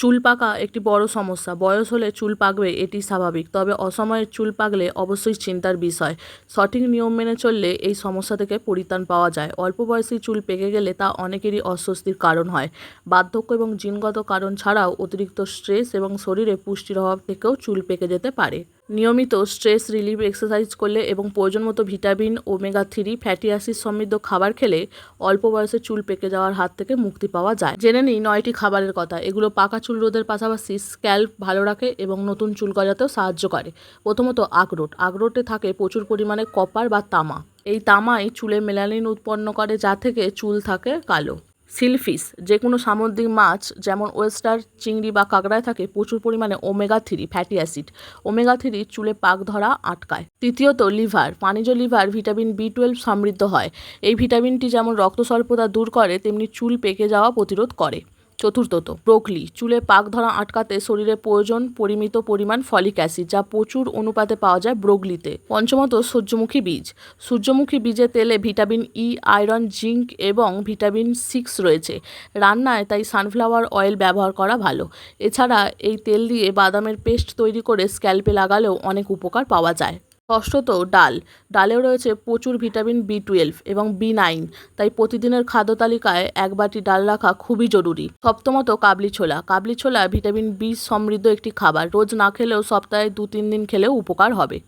চুল পাকা একটি বড় সমস্যা। বয়স হলে চুল পাকবে এটি স্বাভাবিক, তবে অসময়ে চুল পাকলে অবশ্যই চিন্তার বিষয়। সঠিক নিয়ম মেনে চললে এই সমস্যা থেকে পরিত্রাণ পাওয়া যায়। অল্প বয়সী চুল পেকে গেলে তা অনেকেরই অস্বস্তির কারণ হয়। বার্ধক্য এবং জিনগত কারণ ছাড়াও অতিরিক্ত স্ট্রেস এবং শরীরে পুষ্টির অভাব থেকেও চুল পেকে যেতে পারে। নিয়মিত স্ট্রেস রিলিফ এক্সারসাইজ করলে এবং প্রয়োজন মতো vitamin, omega three, fatty acid সমৃদ্ধ খাবার খেলে অল্প বয়সে চুল পেকে যাওয়ার হাত থেকে মুক্তি পাওয়া যায়। জেনে নিই নয়টি খাবারের কথা। এগুলো পাকা চুল রোধের পাশাপাশি স্ক্যাল্প ভালো রাখে এবং নতুন চুল গজাতেও সাহায্য করে। প্রথমত আখরোট। আখরোটে থাকে প্রচুর পরিমাণে কপার বা তামা। এই তামাই চুলে মেলানিন উৎপন্ন করে যা থেকে চুল থাকে কালো। সিলফিশ যে কোনো সামুদ্রিক মাছ যেমন ওয়েস্টার, চিংড়ি বা কাঁকড়ায় থাকে, প্রচুর পরিমাণে omega three fatty acid. Omega three চুলে পাক ধরা আটকায়। তৃতীয়ত, লিভার, পানিজ লিভার, ভিটামিন বি টুয়েলভ সমৃদ্ধ হয়। এই ভিটামিনটি যেমন রক্ত স্বল্পতা দূর করে, তেমনি চুল পেকে যাওয়া প্রতিরোধ করে। চতুর্থত, ব্রোকলি, চুলে পাক ধরা আটকাতে শরীরে প্রয়োজন পরিমিত পরিমাণ ফলিক অ্যাসিড, যা প্রচুর অনুপাতে পাওয়া যায় ব্রোকলিতে। পঞ্চমত, সূর্যমুখী বীজ। সূর্যমুখী বীজে তেলে ভিটামিন ই আয়রন, জিঙ্ক এবং ভিটামিন সিক্স রয়েছে। রান্নায় তাই সানফ্লাওয়ার অয়েল ব্যবহার করা ভালো। এছাড়া এই তেল দিয়ে বাদামের পেস্ট তৈরি করে স্ক্যাল্পে লাগালেও অনেক উপকার পাওয়া যায়। ষষ্ঠত ডাল। ডালেও রয়েছে প্রচুর ভিটামিন বি টুয়েলভ এবং বি নাইন। তাই প্রতিদিনের খাদ্য তালিকায় এক বাটি ডাল রাখা খুবই জরুরি। সপ্তমত কাবলি ছোলা। কাবলি ছোলা ভিটামিন বি সমৃদ্ধ একটি খাবার। রোজ না খেলেও সপ্তাহে দু তিন দিন খেলেও উপকার হবে।